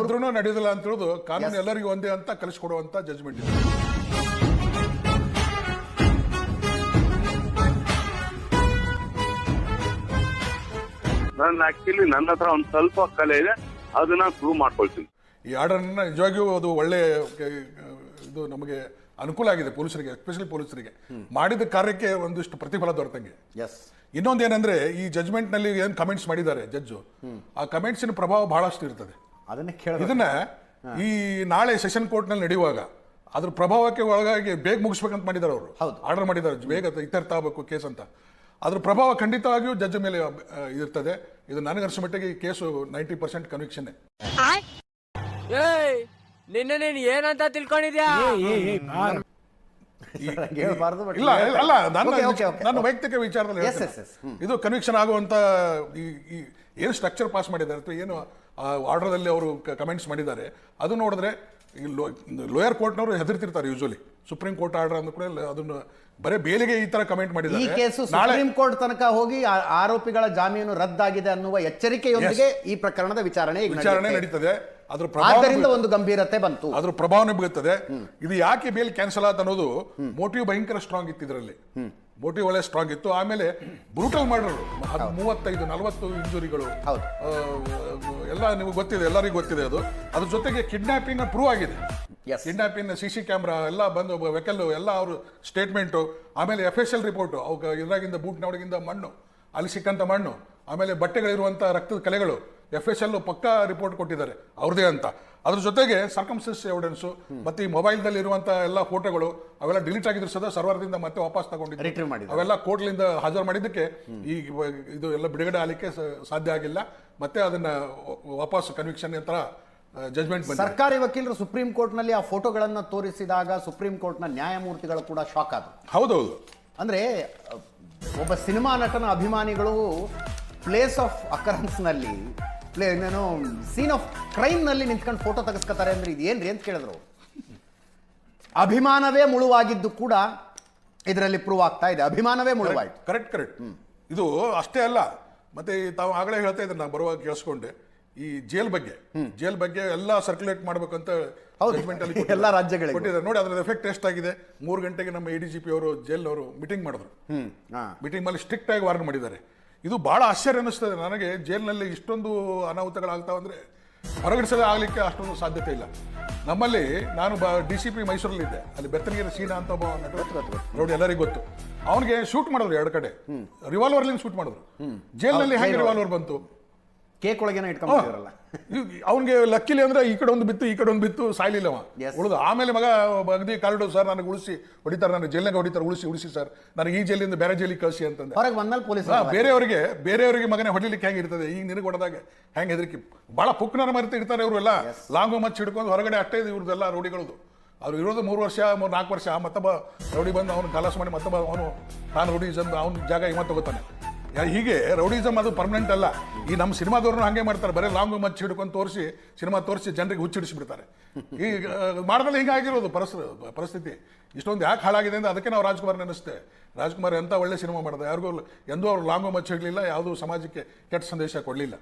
ಇದ್ರೂ ನಡೆಯೋದಿಲ್ಲ ಅಂತ ಹೇಳುದು. ಕಾನೂನು ಎಲ್ಲರಿಗೂ ಒಂದೇ ಅಂತ ಕಲಿಸ್ಕೊಡುವಂತ ಜಜ್ಮೆಂಟ್ ಇದೆ. ನನ್ನ ಆಕ್ಚುಲಿ ನನ್ನ ಹತ್ರ ಒಂದು ಸ್ವಲ್ಪ ಕಲೆ ಇದೆ. ಅದನ್ನ ಪ್ರೂವ್ ಮಾಡ್ಕೊಳ್ತೀನಿ. ಈ ಆರ್ಡರ್ನ ನಿಜವಾಗಿಯೂ ಅದು ಒಳ್ಳೆ ಇದು ನಮಗೆ ಅನುಕೂಲ ಆಗಿದೆ ಪೊಲೀಸರಿಗೆ ಎಸ್ಪೆಷಲಿ ಪೊಲೀಸರಿಗೆ. ಮಾಡಿದ ಕಾರ್ಯಕ್ಕೆ ಒಂದಿಷ್ಟು ಪ್ರತಿಫಲ ದೊರೆತಂಗೆ. ಎಸ್ ಇನ್ನೊಂದು ಏನಂದ್ರೆ ಈ ಜಜ್ಮೆಂಟ್ನಲ್ಲಿ ಏನ್ ಕಮೆಂಟ್ಸ್ ಮಾಡಿದ್ದಾರೆ ಜಡ್ಜು ಆ ಕಮೆಂಟ್ಸಿನ ಪ್ರಭಾವ ಬಹಳಷ್ಟು ಇರ್ತದೆ. ಅದನ್ನೇ ಕೇಳ ಇದನ್ನ ಈ ನಾಳೆ ಸೆಷನ್ ಕೋರ್ಟ್ನಲ್ಲಿ ನಡೆಯುವಾಗ ಅದ್ರ ಪ್ರಭಾವಕ್ಕೆ ಒಳಗಾಗಿ ಬೇಗ ಮುಗಿಸ್ಬೇಕಂತ ಮಾಡಿದ್ದಾರೆ ಅವರು. ಹೌದು. ಆರ್ಡರ್ ಮಾಡಿದ್ದಾರೆ ಬೇಗ ಇತ್ಯರ್ಥ ಆಗಬೇಕು ಕೇಸ್ ಅಂತ. ಅದ್ರ ಪ್ರಭಾವ ಖಂಡಿತವಾಗಿಯೂ ಜಡ್ಜ್ ಮೇಲೆ ಇರ್ತದೆ. ಇದು ನನಗನ್ಸೋ ಮಟ್ಟಿಗೆ ಈ ಕೇಸು ನೈಂಟಿ ಪರ್ಸೆಂಟ್ ಕನ್ವಿಕ್ಷನ್ ಏಯ್! ನಿನ್ನೆ ನೀನ್ ಏನಂತ ತಿಳ್ಕೊಂಡಿದ್ಯಾ? ಇಲ್ಲ ಇಲ್ಲ, ಅಲ್ಲ ನನ್ನ ವೈಯಕ್ತಿಕ ವಿಚಾರದಲ್ಲಿ. ಇದು ಕನ್ವಿಕ್ಷನ್ ಆಗುವಂತ ಈ ಈ ಏನು ಸ್ಟ್ರಕ್ಚರ್ ಪಾಸ್ ಮಾಡಿದ್ದಾರೆ ಅಥವಾ ಏನು ಆರ್ಡರ್ದಲ್ಲಿ ಅವರು ಕಮೆಂಟ್ಸ್ ಮಾಡಿದ್ದಾರೆ. ಅದು ನೋಡಿದ್ರೆ ಲೋಯರ್ ಕೋರ್ಟ್ನವರು ಹೆದರ್ತಿರ್ತಾರೆ ಯೂಶಲಿ ಸುಪ್ರೀಂ ಕೋರ್ಟ್ ಆರ್ಡರ್ ಅಂದ ಕೂಡ ಅದನ್ನು ಬರೇ ಬೇಲಿಗೆ ಈ ತರ ಕಮೆಂಟ್ ಈ ಮಾಡಿದ್ದಾರೆ ಕೇಸು ಸುಪ್ರೀಂ ಕೋರ್ಟ್ ತನಕ ಹೋಗಿ ಆರೋಪಿಗಳ ಜಾಮೀನು ರದ್ದಾಗಿದೆ ಅನ್ನುವ ಎಚ್ಚರಿಕೆಯೊಂದಿಗೆ ಈ ಪ್ರಕರಣದ ವಿಚಾರಣೆ ವಿಚಾರಣೆ. ನಡೀತದೆ. ಅದ್ರ ಪ್ರಭಾವದಿಂದ ಆದ್ದರಿಂದ ಒಂದು ಗಂಭೀರತೆ ಬಂತು. ಅದ್ರ ಪ್ರಭಾವನೆ ಬೀಳುತ್ತದೆ. ಇದು ಯಾಕೆ ಬೇಲ್ ಕ್ಯಾನ್ಸಲ್ ಆತ ಅನ್ನೋದು ಮೋಟಿವ್ ಭಯಂಕರ ಸ್ಟ್ರಾಂಗ್ ಇತ್ತು ಇದರಲ್ಲಿ. ಮೋಟಿವ್ ಒಳ್ಳೆ ಸ್ಟ್ರಾಂಗ್ ಇತ್ತು. ಆಮೇಲೆ ಬ್ರೂಟಲ್ ಮಾಡಿದ್ರು ಮೂವತ್ತೈದು ನಲವತ್ತು ಇಂಜುರಿಗಳು. ಎಲ್ಲ ನಿಮಗೆ ಗೊತ್ತಿದೆ ಎಲ್ಲರಿಗೂ ಗೊತ್ತಿದೆ ಅದು. ಅದ್ರ ಜೊತೆಗೆ ಕಿಡ್ನಾಪಿಂಗ್ ಪ್ರೂವ್ ಆಗಿದೆ. Yes. Kidnapping C C camera ಎಲ್ಲ ಬಂದು ವೆಕಲ್ ಎಲ್ಲ ಅವರು ಸ್ಟೇಟ್ಮೆಂಟು ಆಮೇಲೆ ಎಫ್ ಎಸ್ ಎಲ್ ರಿಪೋರ್ಟು ಅವ್ಕ ಇದ್ರಾಗಿಂದ ಬೂಟ್ನ ಒಳಗಿಂದ ಮಣ್ಣು ಅಲ್ಲಿ ಸಿಕ್ಕಂಥ ಮಣ್ಣು ಆಮೇಲೆ ಬಟ್ಟೆಗಳಿರುವಂಥ ರಕ್ತದ ಕಲೆಗಳು ಎಫ್ ಎಸ್ ಎಲ್ ಪಕ್ಕಾ ರಿಪೋರ್ಟ್ ಕೊಟ್ಟಿದ್ದಾರೆ ಅವ್ರದೇ ಅಂತ. ಅದ್ರ ಜೊತೆಗೆ ಸರ್ಕಮ್ಸ್ಟೆನ್ಸ್ ಎವಿಡೆನ್ಸು ಮತ್ತೆ ಈ ಮೊಬೈಲ್ದಲ್ಲಿ ಇರುವಂಥ ಎಲ್ಲ ಫೋಟೋಗಳು ಅವೆಲ್ಲ ಡಿಲೀಟ್ ಆಗಿದ್ರು ಸದಾ ಸರ್ವರ್ದಿಂದ ಮತ್ತೆ ವಾಪಸ್ ತಗೊಂಡಿದ್ದು. ಅವೆಲ್ಲ ಕೋರ್ಟ್ಲಿಂದ ಹಾಜರು ಮಾಡಿದ್ದಕ್ಕೆ ಈ ಇದು ಎಲ್ಲ ಬಿಡುಗಡೆ ಆಗಲಿಕ್ಕೆ ಸಾಧ್ಯ ಆಗಿಲ್ಲ ಮತ್ತೆ ಅದನ್ನ ವಾಪಸ್ ಕನ್ವಿಕ್ಷನ್ ಅಂತ ಜಜ್ಮೆಂಟ್ ಸರ್ಕಾರಿ ವಕೀಲರು ಸುಪ್ರೀಂ ಕೋರ್ಟ್ನಲ್ಲಿ ಆ ಫೋಟೋಗಳನ್ನು ತೋರಿಸಿದಾಗ ಸುಪ್ರೀಂ ಕೋರ್ಟ್ನ ನ್ಯಾಯಮೂರ್ತಿಗಳು ಕೂಡ ಶಾಕ್ ಆದರು. ಹೌದೌದು. ಅಂದ್ರೆ ಒಬ್ಬ ಸಿನಿಮಾ ನಟನ ಅಭಿಮಾನಿಗಳು ಪ್ಲೇಸ್ ಆಫ್ ಅಕರೆನ್ಸ್ನಲ್ಲಿ ಪ್ಲೇ ಏನು ಸೀನ್ ಆಫ್ ಕ್ರೈಮ್ನಲ್ಲಿ ನಿಂತ್ಕೊಂಡು ಫೋಟೋ ತೆಗೆಸ್ಕೊತಾರೆ ಅಂದ್ರೆ ಇದು ಏನ್ರಿ ಅಂತ ಕೇಳಿದ್ರು. ಅಭಿಮಾನವೇ ಮುಳುವಾಗಿದ್ದು ಕೂಡ ಇದರಲ್ಲಿ ಪ್ರೂವ್ ಆಗ್ತಾ ಇದೆ. ಅಭಿಮಾನವೇ ಮುಳುವಾಯ್ತು. ಕರೆಕ್ಟ್ ಕರೆಕ್ಟ್ ಇದು ಅಷ್ಟೇ ಅಲ್ಲ. ಮತ್ತೆ ತಾವು ಆಗಲೇ ಹೇಳ್ತಾ ಇದ್ರೆ ನಾನು ಬರುವಾಗ ಕೇಳಿಸ್ಕೊಂಡೆ. ಈ ಜೇಲ್ ಬಗ್ಗೆ ಜೇಲ್ ಬಗ್ಗೆ ಎಲ್ಲ ಸರ್ಕ್ಯುಲೇಟ್ ಮಾಡ್ಬೇಕಂತ ಎಲ್ಲ. ರಾಜ್ಯಗಳಿಗೂ. ಕೊಟ್ಟಿದ್ದಾರೆ. ನೋಡಿ ಅದ್ರ ಎಫೆಕ್ಟ್ ಎಷ್ಟಾಗಿದೆ ಮೂರು ಗಂಟೆಗೆ ನಮ್ಮ ಎ ಡಿ ಜಿ ಪಿ ಅವರು ಜೈಲ್ನವರು ಮೀಟಿಂಗ್ ಮಾಡಿದ್ರು. ಮೀಟಿಂಗ್ ಮೇಲೆ ಸ್ಟ್ರಿಕ್ಟ್ ಆಗಿ ವಾರ್ನ್ ಮಾಡಿದ್ದಾರೆ. ಇದು ಬಹಳ ಆಶ್ಚರ್ಯ ಅನಿಸ್ತದೆ ನನಗೆ ಜೇಲ್ನಲ್ಲಿ ಇಷ್ಟೊಂದು ಅನಾಹುತಗಳಾಗ್ತಾವಂದ್ರೆ ಹೊರಗಡಿಸದೆ ಆಗ್ಲಿಕ್ಕೆ ಅಷ್ಟೊಂದು ಸಾಧ್ಯತೆ ಇಲ್ಲ. ನಮ್ಮಲ್ಲಿ ನಾನು ಡಿ ಸಿ ಪಿ ಮೈಸೂರಲ್ಲಿದ್ದೆ ಅಲ್ಲಿ ಬೆತ್ತನಗಿರಿ ಸೀನಾ ಅಂತ ಒಬ್ಬ ನಟ ನೋಡಿ ಎಲ್ಲರಿಗೂ ಗೊತ್ತು. ಅವನಿಗೆ ಶೂಟ್ ಮಾಡಿದ್ರು ಎರಡು ಕಡೆ. ರಿವಾಲ್ವರ್ಲಿಂದ ಶೂಟ್ ಮಾಡಿದ್ರು. ಜೇಲ್ನಲ್ಲಿ ಹೇಗೆ ರಿವಾಲ್ವರ್ ಬಂತು? ಕೇಕ್ ಒಳಗೆ ಇಟ್ಕೊಂಡಿರಲ್ಲ ಅವನಿಗೆ ಲಕ್ಕಿಲಿ ಅಂದ್ರೆ ಈ ಕಡೆ ಒಂದು ಬಿತ್ತು ಈ ಕಡೆ ಒಂದು ಬಿತ್ತು ಸಾಯ್ಲಿಲ್ಲ ಅವ. ಉಳಿದು ಆಮೇಲೆ ಮಗ ಅಗದಿ ಕಾರ್ಡು ಸರ್ ನನಗೆ ಉಳಿಸಿ ಹೊಡಿತಾರೆ ನನ್ನ ಜೈಲಿನಾಗ ಹೊಡಿತಾರೆ ಉಳಿಸಿ ಉಳಿಸಿ ಸರ್. ನನಗೆ ಈ ಜೈಲಿಂದ ಬೇರೆ ಜೈಲಿಗೆ ಕಳಿಸಿ ಅಂತಂದೆ. ಹೊರಗೆ ಬಂದ್ಮೇಲೆ ಪೊಲೀಸ್ ಬೇರೆಯವರಿಗೆ ಬೇರೆಯವರಿಗೆ ಮಗನೇ ಹೊಡಿಲಿಕ್ಕೆ ಹೆಂಗೆ ಇರ್ತದೆ? ಈಗ ನಿನಗೆ ಹೊಡೆದಾಗ ಹೆಂಗೆ ಹೆದರಿಕೆ? ಭಾಳ ಪುಕ್ನರ ಮರೆತು ಇರ್ತಾರೆ ಇವರೆಲ್ಲ ಲಾಂಗು ಮಚ್ಚಿ ಹಿಡ್ಕೊಂಡು ಹೊರಗಡೆ ಅಷ್ಟೇ ಇದೆ ಇವ್ರದ್ದೆಲ್ಲ ರೌಡಿಗಳದು ಅವ್ರು ಇರೋದು ಮೂರು ವರ್ಷ ಮೂರು ನಾಲ್ಕು ವರ್ಷ ಮತ್ತೊಬ್ಬ ರೌಡಿ ಬಂದು ಅವನು ಕಲಾಸ್ ಮಾಡಿ ಮತ್ತೊಬ್ಬ ಅವನು ನಾನು ರೂಢಿ ಜಂದು ಅವ್ನ ಜಾಗ ಇವತ್ತು ತಗೋತಾನೆ. ಹೀಗೆ ರೌಡಿಸಮ್ ಅದು ಪರ್ಮನೆಂಟ್ ಅಲ್ಲ. ಈ ನಮ್ಮ ಸಿನಿಮಾದವ್ರನ್ನ ಹಂಗೆ ಮಾಡ್ತಾರೆ. ಬರೀ ಲಾಂಗ್ ಮಚ್ಚಿ ಹಿಡ್ಕೊಂಡು ತೋರಿಸಿ, ಸಿನಿಮಾ ತೋರಿಸಿ ಜನರಿಗೆ ಹುಚ್ಚಿಡಿಸ್ಬಿಡ್ತಾರೆ. ಈ ಮಾಡ್ದಲ್ಲಿ ಹಿಂಗೆ ಆಗಿರೋದು ಪರಿಸ್, ಪರಿಸ್ಥಿತಿ. ಇಷ್ಟೊಂದು ಯಾಕೆ ಹಾಳಾಗಿದೆ ಅಂದ್ರೆ ಅದಕ್ಕೆ ನಾವು ರಾಜ್ಕುಮಾರ್ ನೆನೆಸ್ತೆ ರಾಜ್ಕುಮಾರ್ ಎಂಥ ಒಳ್ಳೆ ಸಿನಿಮಾ ಮಾಡಿದೆ? ಯಾರಿಗೂ ಎಂದೂ ಅವ್ರು ಲಾಂಗ್ ಮಚ್ಚಿ ಹಿಡಲಿಲ್ಲ, ಯಾವುದೂ ಸಮಾಜಕ್ಕೆ ಕೆಟ್ಟ ಸಂದೇಶ ಕೊಡಲಿಲ್ಲ.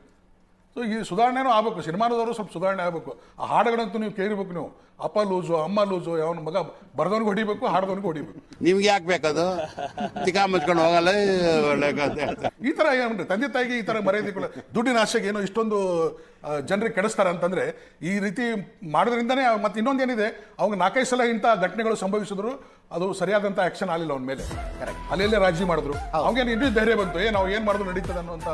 ಸೊ ಈ ಸುಧಾರಣೆನೂ ಆಗಬೇಕು. ಸಿನಿಮಾದವರು ಸ್ವಲ್ಪ ಸುಧಾರಣೆ ಆಗಬೇಕು. ಆ ಹಾಡುಗಳಂತೂ ನೀವು ಕೇಳಿರ್ಬೇಕು ನೀವು. ಅಪ್ಪ ಲೂಸು ಅಮ್ಮ ಲೂಸು ಅವನ ಮಗ ಬರ್ದವನಿಗೆ ಹೊಡಿಬೇಕು ಹಾಡ್ದವನಿಗೆ ಹೊಡಿಬೇಕು. ನಿಮ್ಗೆ ಯಾಕೆ ಬೇಕದು? ತಿಕಾ ಮುಚ್ಕೊಂಡು ಹೋಗಲ್ಲ ಒಳ್ಳೆ ಕಥೆ. ಈ ತರ ಏನ್ರಿ ತಂದೆ ತಾಯಿಗೆ ಈ ತರ ಮರ್ಯಾದೆ ಕೊಡ ದುಡ್ಡಿನ ಆಶೆಗೆ ಏನೋ ಇಷ್ಟೊಂದು ಜನರಿಗೆ ಕೆಡಿಸ್ತಾರೆ ಅಂತಂದ್ರೆ ಈ ರೀತಿ ಮಾಡೋದ್ರಿಂದನೇ ಮತ್ತೆ ಇನ್ನೊಂದು ಏನಿದೆ? ಅವಾಗ ನಾಲ್ಕೈದು ಸಲ ಇಂಥ ಘಟನೆಗಳು ಸಂಭವಿಸಿದ್ರು ಅದು ಸರಿಯಾದಂಥ ಆಕ್ಷನ್ ಆಗಲಿಲ್ಲ ಅವನ ಮೇಲೆ. ಅಲ್ಲೆಲ್ಲೇ ರಾಜಿ ಮಾಡಿದ್ರು. ಅವಾಗೇನು ಇನ್ನೂ ಧೈರ್ಯ ಬಂತು? ಏ ನಾವು ಏನು ಮಾಡಿದ್ರು ನಡೀತದೆ ಅನ್ನುವಂಥ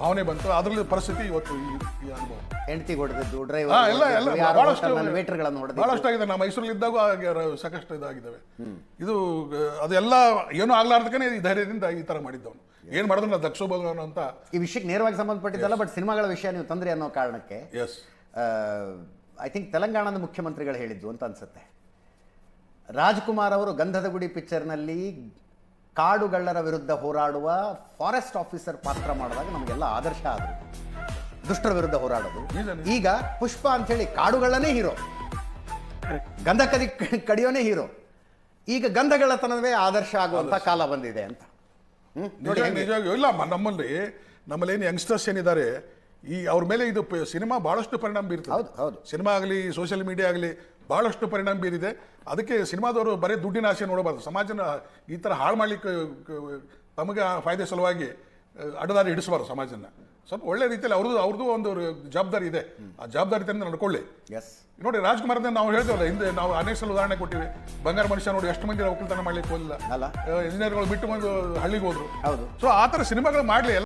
ಭಾವನೆ ಬಂತು. ಅದರಲ್ಲಿ ಪರಿಸ್ಥಿತಿ ಇವತ್ತು ಈ ಈ ಅನುಭವ. ಹೆಂಡತಿ ಹೊಡೆದಿದ್ದು ಡ್ರೈವರ್ ಎಲ್ಲ ಎಲ್ಲ ಬಹಳಷ್ಟು ವೇಟರ್ಗಳನ್ನು ಹೊಡೆದಿದ್ದು ಬಹಳಷ್ಟು ಆಗಿದೆ ನಾವು ಮೈಸೂರಲ್ಲಿ ಇದ್ದಾಗ ಹಾಗೆ ರ- ಸಾಕಷ್ಟು ಇದಾಗಿದ್ದಾವೆ. ಇದು ಆ, ಅದೆಲ್ಲ ಏನು ಆಗ್ಲಾರ್ದಕ್ಕೇ ಈ ಧೈರ್ಯದಿಂದ ಈ ತರ ಮಾಡಿದ್ದವನು. ಏನ್ ಮಾಡಿದ್ರು ನಾವು ದಕ್ಷೋಬೋದು ಅಂತ ಈ ವಿಷಯಕ್ಕೆ ನೇರವಾಗಿ ಸಂಬಂಧಪಟ್ಟಿದ್ದಲ್ಲ ಬಟ್ ಸಿನಿಮಾಗಳ ವಿಷಯ ನೀವು ತೊಂದರೆ ಅನ್ನೋ ಕಾರಣಕ್ಕೆ ಎಸ್ ಐ ಥಿಂಕ್ ತೆಲಂಗಾಣದ ಮುಖ್ಯಮಂತ್ರಿಗಳು ಹೇಳಿದ್ದು ಅಂತ ಅನ್ಸುತ್ತೆ. ರಾಜ್ಕುಮಾರ್ ಅವರು ಗಂಧದ ಗುಡಿ ಪಿಕ್ಚರ್ನಲ್ಲಿ ಕಾಡುಗಳ್ಳರ ವಿರುದ್ಧ ಹೋರಾಡುವ ಫಾರೆಸ್ಟ್ ಆಫೀಸರ್ ಪಾತ್ರ ಮಾಡಿದಾಗ ನಮಗೆಲ್ಲ ಆದರ್ಶ ಆದರು. ದುಷ್ಟರ ವಿರುದ್ಧ ಹೋರಾಡೋದು. ಈಗ ಪುಷ್ಪ ಅಂತೇಳಿ ಕಾಡುಗಳನ್ನೇ ಹೀರೋ. ಗಂಧ ಕದಿ ಕಡಿಯೋನೇ ಹೀರೋ. ಈಗ ಗಂಧಗಳತನವೇ ಆದರ್ಶ ಆಗುವಂತ ಕಾಲ ಬಂದಿದೆ ಅಂತ? ನಿಜವಾಗಿಯೂ ಇಲ್ಲ ನಮ್ಮಲ್ಲಿ ನಮ್ಮಲ್ಲಿ ಏನು ಯಂಗ್ಸ್ಟರ್ಸ್ ಏನಿದ್ದಾರೆ ಈ ಅವ್ರ ಮೇಲೆ ಇದು ಸಿನಿಮಾ ಬಹಳಷ್ಟು ಪರಿಣಾಮ ಹೌದು, ಬೀರ್ತದೆ. ಹೌದು. ಸಿನಿಮಾ ಆಗಲಿ ಸೋಷಿಯಲ್ ಮೀಡಿಯಾ ಆಗಲಿ ಬಹಳಷ್ಟು ಪರಿಣಾಮ ಬೀರಿದೆ. ಅದಕ್ಕೆ ಸಿನಿಮಾದವರು ಬರೀ ದುಡ್ಡಿನ ಆಸೆ ನೋಡಬಾರ್ದು. ಸಮಾಜನ ಈ ಥರ ಹಾಳು ಮಾಡಲಿಕ್ಕೆ ತಮಗೆ ಫಾಯ್ದೆ ಸಲುವಾಗಿ ಅಡದಾರಿ ಹಿಡಿಸಬಾರ್ದು ಸಮಾಜನ. ಸ್ವಲ್ಪ ಒಳ್ಳೆ ರೀತಿಯಲ್ಲಿ ಅವ್ರದ್ದು ಅವ್ರದ್ದು ಒಂದು ಜವಾಬ್ದಾರಿ ಇದೆ. ಆ ಜವಾಬ್ದಾರಿ ತಂದು ನಡ್ಕೊಳ್ಳಿ. ಎಸ್ ನೋಡಿ ರಾಜ್ಕುಮಾರ್ ನಾವು ಹೇಳ್ತೇವಲ್ಲ ಹಿಂದೆ ನಾವು ಅನೇಕ ಸಲ ಉದಾಹರಣೆ ಕೊಟ್ಟಿವಿ. ಬಂಗಾರ ಮನುಷ್ಯ ನೋಡಿ ಎಷ್ಟು ಮಂದಿ ಒಕ್ಕಲ್ತನ ಮಾಡ್ಲಿಕ್ಕೆ ಹೋಗಿಲ್ಲ ಅಲ್ಲ. ಇಂಜಿನಿಯರ್ಗಳು ಬಿಟ್ಟು ಬಂದು ಹಳ್ಳಿಗೆ ಹೋದ್ರು. ಹೌದು. ಸೊ ಆ ಥರ ಸಿನಿಮಾಗಳು ಮಾಡಲಿ.